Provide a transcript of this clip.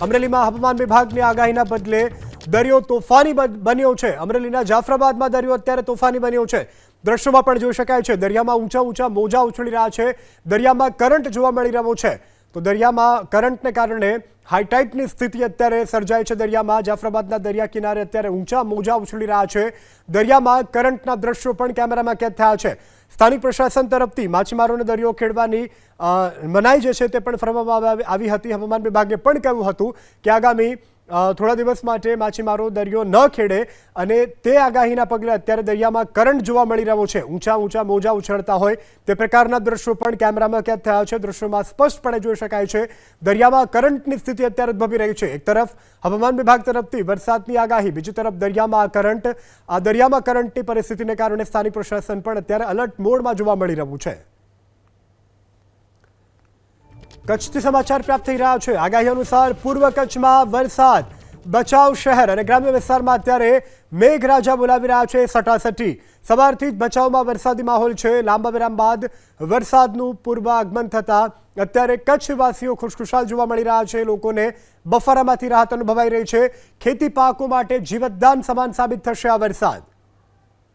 અમરેલીમાં હવામાન વિભાગની આગાહીના બદલે દરિયો તોફાની બન- બન્યો છે. અમરેલીના જાફરાબાદમાં દરિયો અત્યારે તોફાની બન્યો છે. દ્રશ્યોમાં પણ જોઈ શકાય છે, દરિયામાં ઊંચા ઊંચા મોજા ઉછળી રહ્યા છે. દરિયામાં કરંટ જોવા મળી રહ્યો છે. તો દરિયામાં કરંટને કારણે હાઈટાઇટની સ્થિતિ અત્યારે સર્જાય છે દરિયામાં. જાફરાબાદના દરિયા કિનારે અત્યારે ઊંચા મોજા ઉછળી રહ્યા છે. દરિયામાં કરંટના દ્રશ્યો પણ કેમેરામાં કેદ થયા છે. સ્થાનિક પ્રશાસન તરફથી માછીમારોને દરિયો ખેડવાની મનાઈ જે છે તે પણ ફરવામાં આવી- હતી. હવામાન વિભાગે પણ કહ્યું હતું કે આગામી થોડા દિવસ માટે માછીમારો દરિયો ન ખેડે અને તે આગાહીના પગલે અત્યારે દરિયામાં કરંટ જોવા મળી રહ્યો છે. ઊંચા ઊંચા મોજા ઉછળતા હોય તે પ્રકારના દ્રશ્યો પણ કેમેરામાં કેદ થયા છે. દ્રશ્યોમાં સ્પષ્ટપણે જોઈ શકાય છે, દરિયામાં કરંટની સ્થિતિ અત્યારે ઉદ્ભવી રહી છે. એક તરફ હવામાન વિભાગ તરફથી વરસાદની આગાહી, બીજી તરફ દરિયામાં આ કરંટ, આ દરિયામાં કરંટની પરિસ્થિતિને કારણે સ્થાનિક પ્રશાસન પણ અત્યારે અલર્ટ મોડમાં જોવા મળી રહ્યું છે. કચ્છથી સમાચાર પ્રાપ્ત થઈ રહ્યા છે. આગાહી અનુસાર પૂર્વ કચ્છમાં વરસાદ, બચાવ શહેર અને ગ્રામ્ય વિસ્તારમાં અત્યારે મેઘરાજા બોલાવી રહ્યા છે સટાસટી. સવારથી જ બચાવમાં વરસાદી માહોલ છે. લાંબા વિરામ બાદ વરસાદનું પૂર્વાગમન થતાં અત્યારે કચ્છવાસીઓ ખુશખુશાલ જોવા મળી રહ્યા છે. લોકોને બફારામાંથી રાહત અનુભવાઈ રહી છે. ખેતી પાકો માટે જીવતદાન સમાન સાબિત થશે આ વરસાદ.